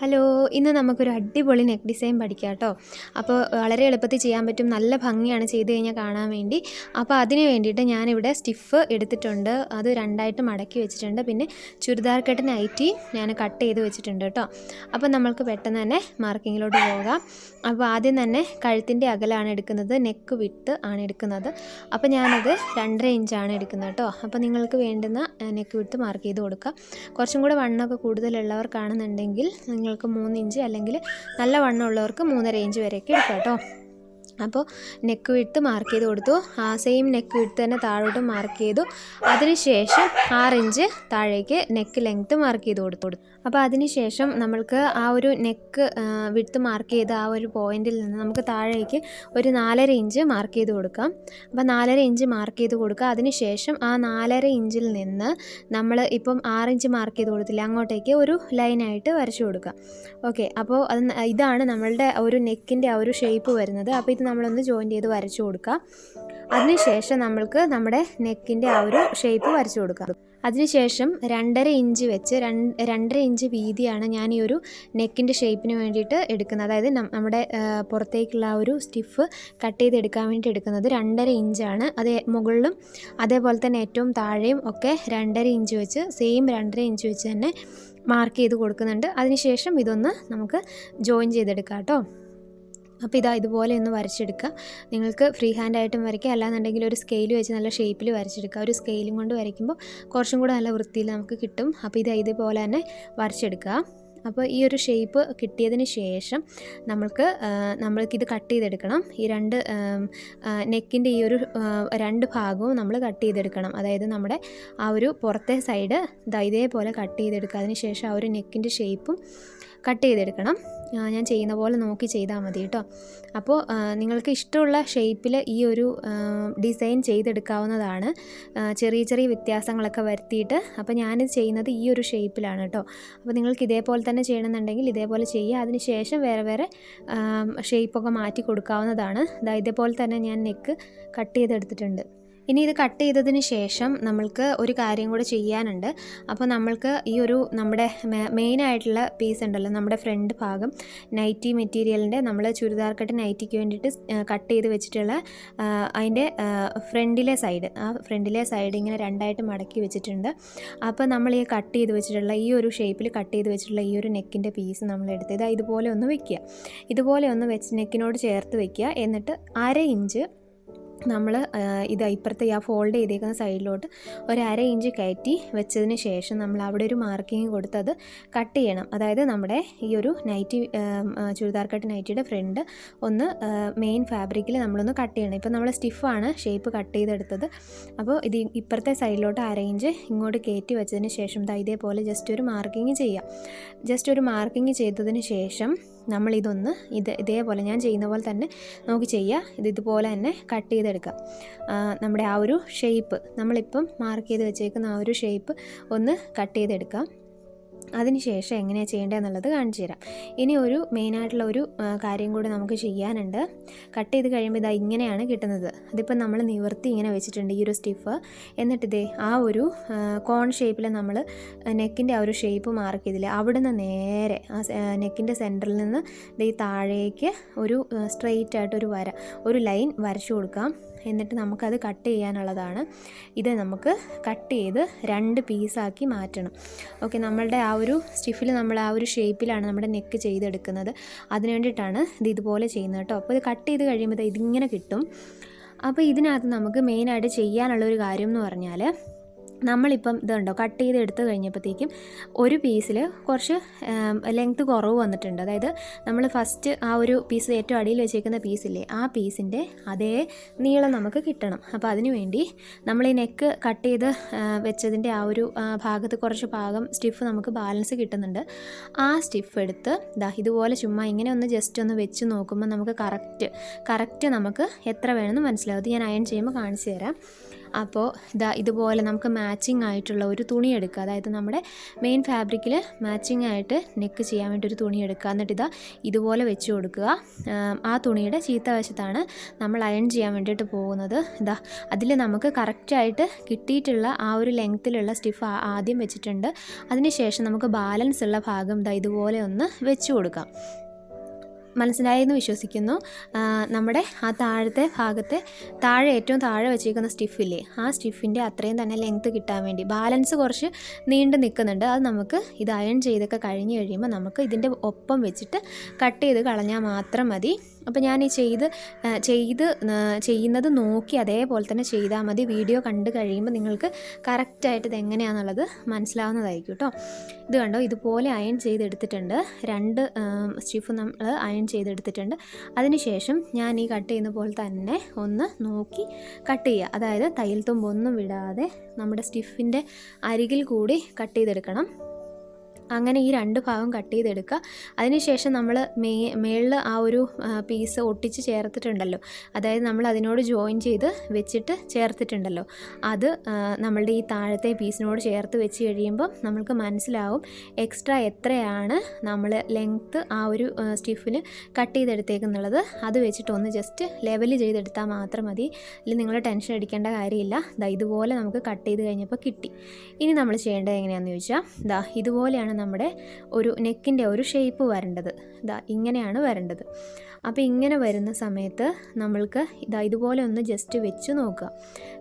Hello ഇന്ന് നമുക്കൊരു അടിപൊളി നെക്ക് ഡിസൈൻ പഠിക്കാം കേട്ടോ. അപ്പോൾ വളരെ എളുപ്പത്തിൽ ചെയ്യാൻ പറ്റും. നല്ല ഭംഗിയാണ് ചെയ്ത് കഴിഞ്ഞാൽ കാണാൻ വേണ്ടി. അപ്പോൾ അതിന് വേണ്ടിയിട്ട് ഞാനിവിടെ സ്റ്റിഫ് എടുത്തിട്ടുണ്ട്. അത് രണ്ടായിട്ട് മടക്കി വെച്ചിട്ടുണ്ട്. പിന്നെ ചുരിദാർ കട്ട് നൈറ്റി ഞാൻ കട്ട് ചെയ്ത് വെച്ചിട്ടുണ്ട് കേട്ടോ. അപ്പോൾ നമ്മൾക്ക് പെട്ടെന്ന് തന്നെ മാർക്കിങ്ങിലോട്ട് പോകാം. അപ്പോൾ ആദ്യം തന്നെ കഴുത്തിന്റെ അകലാണ് എടുക്കുന്നത്. നെക്ക് വിട്ട് ആണ് എടുക്കുന്നത്. അപ്പോൾ ഞാനത് രണ്ടര ഇഞ്ചാണ് എടുക്കുന്നത് കേട്ടോ. അപ്പോൾ നിങ്ങൾക്ക് വേണ്ടുന്ന നെക്ക് വിട്ട് മാർക്ക് ചെയ്ത് കൊടുക്കുക കുറച്ചും കൂടെ വണ്ണമൊക്കെ കൂടുതലുള്ളവർക്കാണെന്നുണ്ടെങ്കിൽ നിങ്ങൾക്ക് മൂന്ന് ഇഞ്ച് അല്ലെങ്കിൽ നല്ല വണ്ണമുള്ളവർക്ക് മൂന്നര ഇഞ്ച് വരെയൊക്കെ എടുക്കാം കേട്ടോ. അപ്പോൾ നെക്ക് വിട്ട് മാർക്ക് ചെയ്ത് കൊടുത്തു. ആ സെയിം നെക്ക് വിട്ട് തന്നെ താഴോട്ട് മാർക്ക് ചെയ്തു. അതിനുശേഷം ആറ് ഇഞ്ച് താഴേക്ക് നെക്ക് ലെങ്ത്ത് മാർക്ക് ചെയ്ത് കൊടുത്തു. അപ്പോൾ അതിനുശേഷം നമ്മൾക്ക് ആ ഒരു നെക്ക് വിട്ട് മാർക്ക് ചെയ്ത ആ ഒരു പോയിന്റിൽ നിന്ന് നമുക്ക് താഴേക്ക് ഒരു നാലര ഇഞ്ച് മാർക്ക് ചെയ്ത് കൊടുക്കാം. അപ്പോൾ നാലര ഇഞ്ച് മാർക്ക് ചെയ്ത് കൊടുക്കുക. അതിനുശേഷം ആ നാലര ഇഞ്ചിൽ നിന്ന് നമ്മൾ ഇപ്പം ആറ് ഇഞ്ച് മാർക്ക് ചെയ്ത് കൊടുത്തില്ല അങ്ങോട്ടേക്ക് ഒരു ലൈനായിട്ട് വരച്ചു കൊടുക്കുക. ഓക്കെ അപ്പോൾ അത് ഇതാണ് നമ്മളുടെ ഒരു നെക്കിന്റെ ആ ഒരു ഷേപ്പ് വരുന്നത്. അപ്പോൾ ഇത് നമ്മളൊന്ന് ജോയിൻ ചെയ്ത് വരച്ചു കൊടുക്കുക അതിനുശേഷം നമ്മൾക്ക് നമ്മുടെ നെക്കിന്റെ ആ ഒരു ഷേപ്പ് വരച്ചു കൊടുക്കാം. അതിനുശേഷം രണ്ടര ഇഞ്ച് വെച്ച് രണ്ട് രണ്ടര ഇഞ്ച് വീതിയാണ് ഞാൻ ഈ ഒരു നെക്കിന്റെ ഷേപ്പിന് വേണ്ടിയിട്ട് എടുക്കുന്നത്. അതായത് നമ്മുടെ പുറത്തേക്കുള്ള ആ ഒരു സ്റ്റിഫ് കട്ട് ചെയ്ത് എടുക്കാൻ വേണ്ടി എടുക്കുന്നത് രണ്ടര ഇഞ്ചാണ് അത് മുകളിലും അതേപോലെ തന്നെ ഏറ്റവും താഴെയും ഒക്കെ രണ്ടര ഇഞ്ച് വെച്ച് സെയിം രണ്ടര ഇഞ്ച് വെച്ച് തന്നെ മാർക്ക് ചെയ്ത് കൊടുക്കുന്നുണ്ട്. അതിനുശേഷം ഇതൊന്ന് നമുക്ക് ജോയിൻ ചെയ്തെടുക്കാം കേട്ടോ. അപ്പോൾ ഇതാ ഇതുപോലെ ഒന്ന് വരച്ചെടുക്കുക. നിങ്ങൾക്ക് ഫ്രീ ഹാൻഡ് ആയിട്ടും വരയ്ക്കുക അല്ലാന്നുണ്ടെങ്കിൽ ഒരു സ്കെയിൽ വെച്ച് നല്ല ഷേപ്പിൽ വരച്ചെടുക്കുക. ഒരു സ്കെയിലും കൊണ്ട് വരയ്ക്കുമ്പോൾ കുറച്ചും കൂടെ നല്ല വൃത്തിയിൽ നമുക്ക് കിട്ടും. അപ്പോൾ ഇത് ഇതുപോലെ തന്നെ വരച്ചെടുക്കുക. അപ്പോൾ ഈ ഒരു ഷേപ്പ് കിട്ടിയതിന് ശേഷം നമ്മൾക്ക് നമ്മൾക്കിത് കട്ട് ചെയ്തെടുക്കണം. ഈ രണ്ട് നെക്കിന്റെ ഈ ഒരു രണ്ട് ഭാഗവും നമ്മൾ കട്ട് ചെയ്തെടുക്കണം. അതായത് നമ്മുടെ ആ ഒരു പുറത്തെ സൈഡ് ഇതേപോലെ കട്ട് ചെയ്തെടുക്കുക. അതിന് ശേഷം ആ ഒരു നെക്കിന്റെ ഷേപ്പും കട്ട് ചെയ്തെടുക്കണം. ഞാൻ ചെയ്യുന്ന പോലെ നോക്കി ചെയ്താൽ മതി കേട്ടോ. അപ്പോൾ നിങ്ങൾക്ക് ഇഷ്ടമുള്ള ഷേപ്പിൽ ഈ ഒരു ഡിസൈൻ ചെയ്തെടുക്കാവുന്നതാണ്. ചെറിയ ചെറിയ വ്യത്യാസങ്ങളൊക്കെ വരുത്തിയിട്ട് അപ്പോൾ ഞാനിത് ചെയ്യുന്നത് ഈ ഒരു ഷേപ്പിലാണ് കേട്ടോ. അപ്പോൾ നിങ്ങൾക്ക് ഇതേപോലെ തന്നെ ചെയ്യണമെന്നുണ്ടെങ്കിൽ ഇതേപോലെ ചെയ്യുക. അതിന് ശേഷം വേറെ വേറെ ഷേപ്പൊക്കെ മാറ്റി കൊടുക്കാവുന്നതാണ്. ഇതേപോലെ തന്നെ ഞാൻ നെക്ക് കട്ട് ചെയ്തെടുത്തിട്ടുണ്ട്. ഇനി ഇത് കട്ട് ചെയ്തതിന് ശേഷം നമ്മൾക്ക് ഒരു കാര്യം കൂടെ ചെയ്യാനുണ്ട്. അപ്പോൾ നമ്മൾക്ക് ഈ ഒരു നമ്മുടെ മെയിൻ ആയിട്ടുള്ള പീസ് ഉണ്ടല്ലോ നമ്മുടെ ഫ്രണ്ട് ഭാഗം നൈറ്റി മെറ്റീരിയലിന്റെ നമ്മൾ ചുരിദാർ കട്ട് നൈറ്റിക്ക് വേണ്ടിയിട്ട് കട്ട് ചെയ്ത് വെച്ചിട്ടുള്ള അതിന്റെ ഫ്രണ്ടിലെ സൈഡ് ആ ഫ്രണ്ടിലെ സൈഡ് ഇങ്ങനെ രണ്ടായിട്ട് മടക്കി വെച്ചിട്ടുണ്ട്. അപ്പോൾ നമ്മൾ ഈ കട്ട് ചെയ്ത് വെച്ചിട്ടുള്ള ഈ ഒരു ഷേപ്പിൽ കട്ട് ചെയ്ത് വെച്ചിട്ടുള്ള ഈ ഒരു നെക്കിന്റെ പീസ് നമ്മൾ എടുത്ത് ഇതാ ഇതുപോലെ ഒന്ന് വെക്കുക. ഇതുപോലെ ഒന്ന് വെച്ച് നെക്കിനോട് ചേർത്ത് വെക്കുക. എന്നിട്ട് അര ഇഞ്ച് നമ്മൾ ഇത് ഇപ്പുറത്തെ ആ ഫോൾഡ് ചെയ്തേക്കുന്ന സൈഡിലോട്ട് ഒരു അര ഇഞ്ച് കയറ്റി വെച്ചതിന് ശേഷം നമ്മൾ അവിടെ ഒരു മാർക്കിങ് കൊടുത്ത് അത് കട്ട് ചെയ്യണം. അതായത് നമ്മുടെ ഈ ഒരു നൈറ്റി ചുരിദാർ കട്ട് നൈറ്റിയുടെ ഫ്രണ്ട് ഒന്ന് മെയിൻ ഫാബ്രിക്കിൽ നമ്മളൊന്ന് കട്ട് ചെയ്യണം. ഇപ്പം നമ്മൾ സ്റ്റിഫാണ് ഷേപ്പ് കട്ട് ചെയ്തെടുത്തത്. അപ്പോൾ ഇത് ഇപ്പുറത്തെ സൈഡിലോട്ട് അര ഇഞ്ച് ഇങ്ങോട്ട് കയറ്റി വെച്ചതിന് ശേഷം ഇതേപോലെ ജസ്റ്റ് ഒരു മാർക്കിങ് ചെയ്യാം. ജസ്റ്റ് ഒരു മാർക്കിങ് ചെയ്തതിന് ശേഷം നമ്മളിതൊന്ന് ഇത് ഇതേപോലെ ഞാൻ ചെയ്യുന്ന പോലെ തന്നെ നമുക്ക് ചെയ്യുക ഇത് ഇതുപോലെ തന്നെ കട്ട് ചെയ്തെടുക്കുക. നമ്മുടെ ആ ഒരു ഷേപ്പ് നമ്മളിപ്പം മാർക്ക് ചെയ്ത് വെച്ചേക്കുന്ന ആ ഒരു ഷേപ്പ് ഒന്ന് കട്ട് ചെയ്തെടുക്കാം അതിനുശേഷം എങ്ങനെയാണ് ചെയ്യേണ്ടതെന്നുള്ളത് കാണിച്ചു തരാം. ഇനി ഒരു മെയിനായിട്ടുള്ള ഒരു കാര്യം കൂടി നമുക്ക് ചെയ്യാനുണ്ട്. കട്ട് ചെയ്ത് കഴിയുമ്പോൾ ഇതാ ഇങ്ങനെയാണ് കിട്ടുന്നത്. അതിപ്പോൾ നമ്മൾ നിവർത്തി ഇങ്ങനെ വെച്ചിട്ടുണ്ട് ഈ ഒരു സ്റ്റിഫ് എന്നിട്ട് ഇതേ ആ ഒരു കോൺ ഷേപ്പിൽ നമ്മൾ നെക്കിന്റെ ആ ഒരു ഷേപ്പ് മാർക്ക് ചെയ്തില്ലേ അവിടുന്ന് നേരെ ആ നെക്കിന്റെ സെന്ററിൽ നിന്ന് ഈ താഴേക്ക് ഒരു സ്ട്രെയിറ്റ് ആയിട്ട് ഒരു വര ഒരു ലൈൻ വരച്ചു കൊടുക്കാം. എന്നിട്ട് നമുക്കത് കട്ട് ചെയ്യാനുള്ളതാണ്. ഇത് നമുക്ക് കട്ട് ചെയ്ത് രണ്ട് പീസാക്കി മാറ്റണം. ഓക്കെ നമ്മളുടെ ആ ഒരു സ്റ്റിഫിൽ നമ്മൾ ആ ഒരു ഷേപ്പിലാണ് നമ്മുടെ നെക്ക് ചെയ്തെടുക്കുന്നത്. അതിന് വേണ്ടിയിട്ടാണ് ഇത് ഇതുപോലെ ചെയ്യുന്നത് കേട്ടോ. അപ്പോൾ ഇത് കട്ട് ചെയ്ത് കഴിയുമ്പോൾ ഇതിങ്ങനെ കിട്ടും. അപ്പോൾ ഇതിനകത്ത് നമുക്ക് മെയിനായിട്ട് ചെയ്യാനുള്ള ഒരു കാര്യം എന്ന് പറഞ്ഞാൽ നമ്മളിപ്പം ഇതുണ്ടോ കട്ട് ചെയ്ത് എടുത്തു കഴിഞ്ഞപ്പോഴത്തേക്കും ഒരു പീസിൽ കുറച്ച് ലെങ്ത് കുറവ് വന്നിട്ടുണ്ട്. അതായത് നമ്മൾ ഫസ്റ്റ് ആ ഒരു പീസ് ഏറ്റവും അടിയിൽ വെച്ചേക്കുന്ന പീസില്ലേ ആ പീസിന്റെ അതേ നീളം നമുക്ക് കിട്ടണം. അപ്പോൾ അതിനു വേണ്ടി നമ്മൾ ഈ നെക്ക് കട്ട് ചെയ്ത് വെച്ചതിന്റെ ആ ഒരു ഭാഗത്ത് കുറച്ച് ഭാഗം സ്റ്റിഫ് നമുക്ക് ബാലൻസ് കിട്ടുന്നുണ്ട്. ആ സ്റ്റിഫ് എടുത്ത് ദാ ഇതുപോലെ ചുമ്മാ ഇങ്ങനെ ഒന്ന് ജസ്റ്റ് ഒന്ന് വെച്ച് നോക്കുമ്പോൾ നമുക്ക് കറക്റ്റ് കറക്റ്റ് നമുക്ക് എത്ര വേണമെന്ന് മനസ്സിലാവും. അത് ഞാൻ അയൺ ചെയ്യുമ്പോൾ കാണിച്ചു തരാം. അപ്പോൾ ഇതാ ഇതുപോലെ നമുക്ക് മാച്ചിങ് ആയിട്ടുള്ള ഒരു തുണി എടുക്കുക അതായത് നമ്മുടെ മെയിൻ ഫാബ്രിക്കിൽ മാച്ചിങ് ആയിട്ട് നെക്ക് ചെയ്യാൻ വേണ്ടി ഒരു തുണി എടുക്കുക എന്നിട്ട് ഇതാ ഇതുപോലെ വെച്ച് കൊടുക്കുക. ആ തുണിയുടെ ചീത്ത വശത്താണ് നമ്മൾ അയൺ ചെയ്യാൻ വേണ്ടിയിട്ട് പോകുന്നത്. ഇതാ അതിൽ നമുക്ക് കറക്റ്റായിട്ട് കിട്ടിയിട്ടുള്ള ആ ഒരു ലെങ്ത്തിലുള്ള സ്റ്റിഫ് ആദ്യം വെച്ചിട്ടുണ്ട്. അതിനുശേഷം നമുക്ക് ബാലൻസ് ഉള്ള ഭാഗം ഇതാ ഇതുപോലെ ഒന്ന് വെച്ച് കൊടുക്കാം. മനസ്സിലായെന്ന് വിശ്വസിക്കുന്നു. നമ്മുടെ ആ താഴത്തെ ഭാഗത്തെ താഴെ ഏറ്റവും താഴെ വെച്ചിരിക്കുന്ന സ്റ്റിഫില്ലേ ആ സ്റ്റിഫിന്റെ അത്രയും തന്നെ ലെങ്ത്ത് കിട്ടാൻ വേണ്ടി. ബാലൻസ് കുറച്ച് നീണ്ടു നിൽക്കുന്നുണ്ട്. അത് നമുക്ക് ഇത് അയൺ ചെയ്തൊക്കെ കഴിഞ്ഞ് കഴിയുമ്പോൾ നമുക്ക് ഇതിന്റെ ഒപ്പം വെച്ചിട്ട് കട്ട് ചെയ്ത് കളഞ്ഞാൽ മാത്രം മതി. അപ്പോൾ ഞാൻ ഈ ചെയ്ത് ചെയ്ത് ചെയ്യുന്നത് നോക്കി അതേപോലെ തന്നെ ചെയ്താൽ മതി. വീഡിയോ കണ്ടു കഴിയുമ്പോൾ നിങ്ങൾക്ക് കറക്റ്റായിട്ട് ഇത് എങ്ങനെയാണെന്നുള്ളത് മനസ്സിലാവുന്നതായിരിക്കും കേട്ടോ ഇത് കണ്ടോ? ഇതുപോലെ അയൺ ചെയ്തെടുത്തിട്ടുണ്ട്. രണ്ട് സ്റ്റിഫ് നമ്മൾ അയൺ ചെയ്തെടുത്തിട്ടുണ്ട്. അതിനുശേഷം ഞാൻ ഈ കട്ട് ചെയ്യുന്ന പോലെ തന്നെ ഒന്ന് നോക്കി കട്ട് ചെയ്യുക. അതായത് തയ്യൽ തുമ്പൊന്നും വിടാതെ നമ്മുടെ സ്റ്റിഫിന്റെ അരികിൽ കൂടി കട്ട് ചെയ്തെടുക്കണം. അങ്ങനെ ഈ രണ്ട് ഭാഗം കട്ട് ചെയ്തെടുക്കുക. അതിനുശേഷം നമ്മൾ മേ മേളിൽ ആ ഒരു പീസ് ഒട്ടിച്ച് ചേർത്തിട്ടുണ്ടല്ലോ. അതായത് നമ്മൾ അതിനോട് ജോയിൻ ചെയ്ത് വെച്ചിട്ട് ചേർത്തിട്ടുണ്ടല്ലോ. അത് നമ്മളുടെ ഈ താഴത്തെ പീസിനോട് ചേർത്ത് വെച്ച് കഴിയുമ്പം നമ്മൾക്ക് മനസ്സിലാവും എക്സ്ട്രാ എത്രയാണ് നമ്മൾ ലെങ്ത്ത് ആ ഒരു സ്റ്റിഫിന് കട്ട് ചെയ്തെടുത്തേക്കുന്നുള്ളത്. അത് വെച്ചിട്ട് ഒന്ന് ജസ്റ്റ് ലെവൽ ചെയ്തെടുത്താൽ മാത്രം മതി. ഇല്ല നിങ്ങൾ ടെൻഷൻ അടിക്കേണ്ട കാര്യമില്ല. ദാ ഇതുപോലെ നമുക്ക് കട്ട് ചെയ്ത് കഴിഞ്ഞപ്പോൾ കിട്ടി. ഇനി നമ്മൾ ചെയ്യേണ്ടത് എങ്ങനെയാണെന്ന് ചോദിച്ചാൽ ദാ ഇതുപോലെയാണ് നമ്മുടെ ഒരു നെക്കിന്റെ ഒരു ഷേപ്പ് വരേണ്ടത്. ഇതാ ഇങ്ങനെയാണ് വരേണ്ടത്. അപ്പോൾ ഇങ്ങനെ വരുന്ന സമയത്ത് നമ്മൾക്ക് ഇതാ ഇതുപോലെ ഒന്ന് ജസ്റ്റ് വെച്ച് നോക്കുക.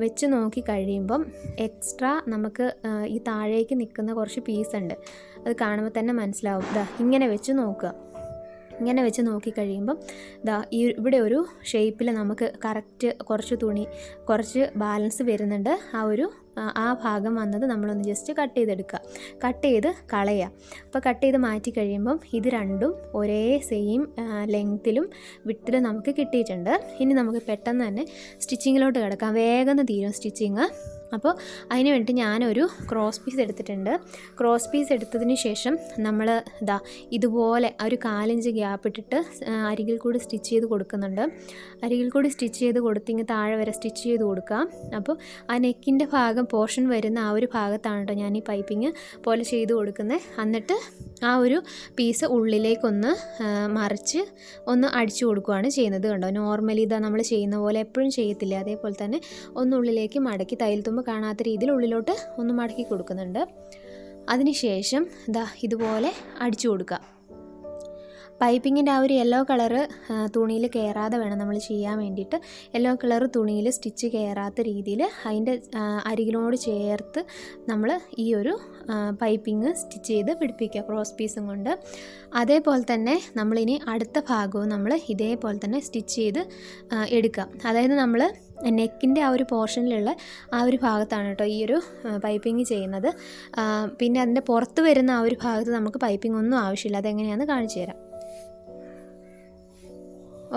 വെച്ച് നോക്കി കഴിയുമ്പം എക്സ്ട്രാ നമുക്ക് ഈ താഴേക്ക് നിൽക്കുന്ന കുറച്ച് പീസ് ഉണ്ട്. അത് കാണുമ്പോൾ തന്നെ മനസ്സിലാവും. ഇതാ ഇങ്ങനെ വെച്ച് നോക്കുക. ഇങ്ങനെ വെച്ച് നോക്കിക്കഴിയുമ്പം ദാ ഈ ഇവിടെ ഒരു ഷേപ്പിൽ നമുക്ക് കറക്റ്റ് കുറച്ച് തുണി കുറച്ച് ബാലൻസ് വരുന്നുണ്ട്. ആ ഒരു ആ, ഭാഗം വന്നത് നമ്മളൊന്ന് ജസ്റ്റ് കട്ട് ചെയ്തെടുക്കുക. കട്ട് ചെയ്ത് കളയുക. അപ്പോൾ കട്ട് ചെയ്ത് മാറ്റി കഴിയുമ്പം ഇത് രണ്ടും ഒരേ സെയിം ലെങ്ത്തിലും വിട്ടിലും നമുക്ക് കിട്ടിയിട്ടുണ്ട്. ഇനി നമുക്ക് പെട്ടെന്ന് തന്നെ സ്റ്റിച്ചിങ്ങിലോട്ട് കിടക്കാം. വേഗം തീരും സ്റ്റിച്ചിങ് അപ്പോൾ അതിന് വേണ്ടി ഞാനൊരു ക്രോസ് പീസ് എടുത്തിട്ടുണ്ട്. ക്രോസ് പീസ് എടുത്തതിന് ശേഷം നമ്മൾ ഇതാ ഇതുപോലെ ഒരു കാലിഞ്ച് ഗ്യാപ്പ് ഇട്ടിട്ട് അരികിൽ കൂടി സ്റ്റിച്ച് ചെയ്ത് കൊടുക്കുന്നുണ്ട്. അരികിൽ കൂടി സ്റ്റിച്ച് ചെയ്ത് കൊടുത്തിങ്ങ് താഴെ വരെ സ്റ്റിച്ച് ചെയ്ത് കൊടുക്കാം അപ്പോൾ ആ നെക്കിന്റെ ഭാഗം പോർഷൻ വരുന്ന ആ ഒരു ഭാഗത്താണ് കേട്ടോ ഞാൻ ഈ പൈപ്പിങ് പോലെ ചെയ്ത് കൊടുക്കുന്നത് എന്നിട്ട് ആ ഒരു പീസ് ഉള്ളിലേക്കൊന്ന് മറിച്ച് ഒന്ന് അടിച്ചു കൊടുക്കുകയാണ് ചെയ്യുന്നത് കണ്ടോ? നോർമലി ഇതാ നമ്മൾ ചെയ്യുന്ന പോലെ എപ്പോഴും ചെയ്യത്തില്ല? അതേപോലെ തന്നെ ഒന്ന് ഉള്ളിലേക്ക് മടക്കി തയ്യൽ തുമ്പ് കാണാത്ത രീതിയിൽ ഉള്ളിലോട്ട് ഒന്ന് മടക്കി കൊടുക്കുന്നുണ്ട്. അതിനുശേഷം ഇതാ ഇതുപോലെ അടിച്ചു കൊടുക്കുക. പൈപ്പിങ്ങിന്റെ ആ ഒരു യെല്ലോ കളറ് തുണിയിൽ കയറാതെ വേണം നമ്മൾ ചെയ്യാൻ വേണ്ടിയിട്ട്. യെല്ലോ കളർ തുണിയിൽ സ്റ്റിച്ച് കയറാത്ത രീതിയിൽ അതിന്റെ അരികിനോട് ചേർത്ത് നമ്മൾ ഈ ഒരു പൈപ്പിങ് സ്റ്റിച്ച് ചെയ്ത് പിടിപ്പിക്കുക ക്രോസ് പീസും കൊണ്ട്. അതേപോലെ തന്നെ നമ്മളിനി അടുത്ത ഭാഗവും നമ്മൾ ഇതേപോലെ തന്നെ സ്റ്റിച്ച് ചെയ്ത് എടുക്കുക. എടുക്കാം അതായത് നമ്മൾ നെക്കിന്റെ ആ ഒരു പോർഷനിലുള്ള ആ ഒരു ഭാഗത്താണ് കേട്ടോ ഈ ഒരു പൈപ്പിംഗ് ചെയ്യുന്നത്. പിന്നെ അതിന്റെ പുറത്ത് വരുന്ന ആ ഒരു ഭാഗത്ത് നമുക്ക് പൈപ്പിംഗ് ഒന്നും ആവശ്യമില്ല. അതെങ്ങനെയാണെന്ന് കാണിച്ചു തരാം.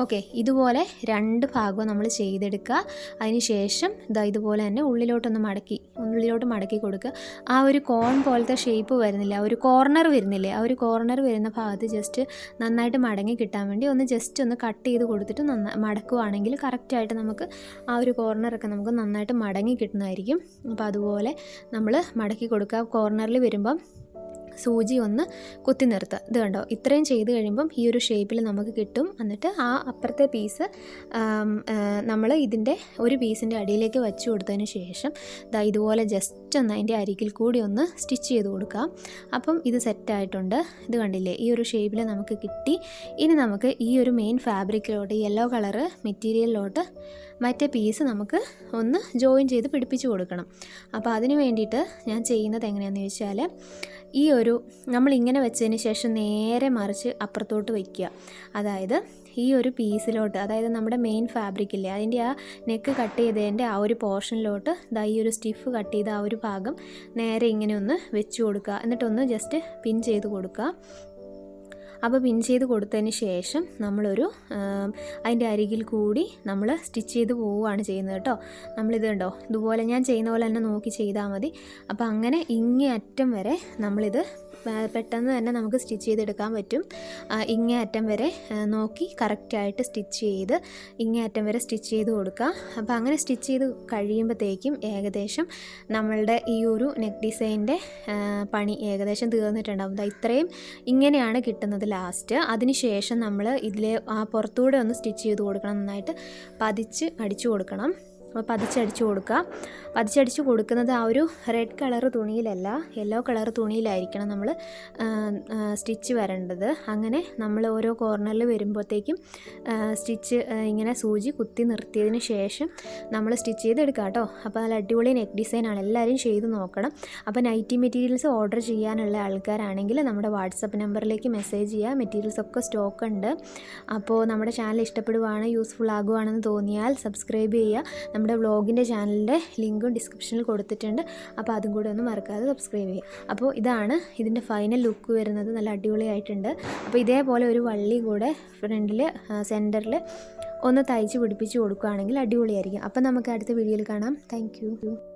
ഓക്കെ ഇതുപോലെ രണ്ട് ഭാഗവും നമ്മൾ ചെയ്തെടുക്കുക. അതിന് ശേഷം ഇതാ ഇതുപോലെ തന്നെ ഉള്ളിലോട്ടൊന്ന് മടക്കി ഉള്ളിലോട്ട് മടക്കി കൊടുക്കുക. ആ ഒരു കോൺ പോലത്തെ ഷേപ്പ് വരുന്നില്ല. ആ ഒരു കോർണർ വരുന്നില്ലേ? ആ ഒരു കോർണർ വരുന്ന ഭാഗത്ത് ജസ്റ്റ് നന്നായിട്ട് മടങ്ങി കിട്ടാൻ വേണ്ടി ഒന്ന് ജസ്റ്റ് ഒന്ന് കട്ട് ചെയ്ത് കൊടുത്തിട്ട് നന്നായി മടക്കുവാണെങ്കിൽ കറക്റ്റായിട്ട് നമുക്ക് ആ ഒരു കോർണറൊക്കെ നമുക്ക് നന്നായിട്ട് മടങ്ങി കിട്ടുന്നതായിരിക്കും. അപ്പോൾ അതുപോലെ നമ്മൾ മടക്കി കൊടുക്കുക. കോർണറിൽ വരുമ്പം സൂചി ഒന്ന് കുത്തി നിർത്തുക. ഇത് കണ്ടോ? ഇത്രയും ചെയ്ത് കഴിയുമ്പം ഈ ഒരു ഷേപ്പിൽ നമുക്ക് കിട്ടും. എന്നിട്ട് ആ അപ്പുറത്തെ പീസ് നമ്മൾ ഇതിന്റെ ഒരു പീസിന്റെ അടിയിലേക്ക് വെച്ച് കൊടുത്തതിന് ശേഷം ഇതാ ഇതുപോലെ ജസ്റ്റ് ഒന്ന് അതിന്റെ അരികിൽ കൂടി ഒന്ന് സ്റ്റിച്ച് ചെയ്ത് കൊടുക്കാം. അപ്പം ഇത് സെറ്റായിട്ടുണ്ട് ഇത് കണ്ടില്ലേ? ഈ ഒരു ഷേപ്പിൽ നമുക്ക് കിട്ടി. ഇനി നമുക്ക് ഈ ഒരു മെയിൻ ഫാബ്രിക്കിലോട്ട് യെല്ലോ കളറ് മെറ്റീരിയലിലോട്ട് മറ്റേ പീസ് നമുക്ക് ഒന്ന് ജോയിൻ ചെയ്ത് പിടിപ്പിച്ച് കൊടുക്കണം. അപ്പോൾ അതിന് വേണ്ടിയിട്ട് ഞാൻ ചെയ്യുന്നത് എങ്ങനെയാണെന്ന് ചോദിച്ചാൽ ഈ ഒരു നമ്മൾ ഇങ്ങനെ വെച്ചതിന് ശേഷം നേരെ മറിച്ച് അപ്പുറത്തോട്ട് വയ്ക്കുക അതായത് ഈ ഒരു പീസിലോട്ട് അതായത് നമ്മുടെ മെയിൻ ഫാബ്രിക് ഇല്ലേ അതിന്റെ ആ നെക്ക് കട്ട് ചെയ്തതിന്റെ ആ ഒരു പോർഷനിലോട്ട് ദാ ഈ ഒരു സ്റ്റിഫ് കട്ട് ചെയ്ത ആ ഒരു ഭാഗം നേരെ ഇങ്ങനെ ഒന്ന് വെച്ച് കൊടുക്കുക. എന്നിട്ടൊന്ന് ജസ്റ്റ് പിൻ ചെയ്ത് കൊടുക്കുക. അപ്പോൾ പിൻ ചെയ്ത് കൊടുത്തതിന് ശേഷം നമ്മളൊരു അതിന്റെ അരികിൽ കൂടി നമ്മൾ സ്റ്റിച്ച് ചെയ്ത് പോവുകയാണ് ചെയ്യുന്നത് കേട്ടോ. നമ്മളിത് കണ്ടോ? ഇതുപോലെ ഞാൻ ചെയ്യുന്ന പോലെ തന്നെ നോക്കി ചെയ്താൽ മതി. അപ്പോൾ അങ്ങനെ ഇങ്ങേ അറ്റം വരെ നമ്മളിത് പെട്ടെന്ന് തന്നെ നമുക്ക് സ്റ്റിച്ച് ചെയ്തെടുക്കാൻ പറ്റും. ഇങ്ങേ അറ്റം വരെ നോക്കി കറക്റ്റായിട്ട് സ്റ്റിച്ച് ചെയ്ത് ഇങ്ങേ അറ്റം വരെ സ്റ്റിച്ച് ചെയ്ത് കൊടുക്കുക. അപ്പോൾ അങ്ങനെ സ്റ്റിച്ച് ചെയ്ത് കഴിയുമ്പോഴത്തേക്കും ഏകദേശം നമ്മളുടെ ഈ ഒരു നെക്ക് ഡിസൈന്റെ പണി ഏകദേശം തീർന്നിട്ടുണ്ടാവും. ഇത്രയും ഇങ്ങനെയാണ് കിട്ടുന്നത് ലാസ്റ്റ് അതിന് ശേഷം നമ്മൾ ഇതിലെ ആ പുറത്തൂടെ ഒന്ന് സ്റ്റിച്ച് ചെയ്ത് കൊടുക്കണം. നന്നായിട്ട് പതിച്ച് അടിച്ചു കൊടുക്കണം. അപ്പോൾ പതിച്ചടിച്ച് കൊടുക്കുക. പതിച്ചടിച്ച് കൊടുക്കുന്നത് ആ ഒരു റെഡ് കളർ തുണിയിലല്ല യെല്ലോ കളർ തുണിയിലായിരിക്കണം നമ്മൾ സ്റ്റിച്ച് വരേണ്ടത്. അങ്ങനെ നമ്മൾ ഓരോ കോർണറിൽ വരുമ്പോഴത്തേക്കും സ്റ്റിച്ച് ഇങ്ങനെ സൂചി കുത്തി നിർത്തിയതിന് ശേഷം നമ്മൾ സ്റ്റിച്ച് ചെയ്തെടുക്കുക കേട്ടോ. അപ്പോൾ നല്ല അടിപൊളി നെക്ക് ഡിസൈനാണ് എല്ലാവരും ചെയ്ത് നോക്കണം. അപ്പോൾ നൈറ്റി മെറ്റീരിയൽസ് ഓർഡർ ചെയ്യാനുള്ള ആൾക്കാരാണെങ്കിൽ നമ്മുടെ വാട്സപ്പ് നമ്പറിലേക്ക് മെസ്സേജ് ചെയ്യുക. മെറ്റീരിയൽസ് ഒക്കെ സ്റ്റോക്ക് ഉണ്ട്. അപ്പോൾ നമ്മുടെ ചാനൽ ഇഷ്ടപ്പെടുവാണ് യൂസ്ഫുൾ ആകുവാണെന്ന് തോന്നിയാൽ സബ്സ്ക്രൈബ് ചെയ്യുക. നമ്മുടെ വ്ളോഗിന്റെ ചാനലിന്റെ ലിങ്കും ഡിസ്ക്രിപ്ഷനിൽ കൊടുത്തിട്ടുണ്ട്. അപ്പോൾ അതും കൂടെ ഒന്ന് മറക്കാതെ സബ്സ്ക്രൈബ് ചെയ്യുക. അപ്പോൾ ഇതാണ് ഇതിന്റെ ഫൈനൽ ലുക്ക് വരുന്നത്. നല്ല അടിപൊളിയായിട്ടുണ്ട്. അപ്പോൾ ഇതേപോലെ ഒരു വള്ളി കൂടെ ഫ്രണ്ടിൽ സെന്ററിൽ ഒന്ന് തയ്ച്ച് പിടിപ്പിച്ച് കൊടുക്കുകയാണെങ്കിൽ അടിപൊളിയായിരിക്കും. അപ്പോൾ നമുക്ക് അടുത്ത വീഡിയോയിൽ കാണാം. താങ്ക്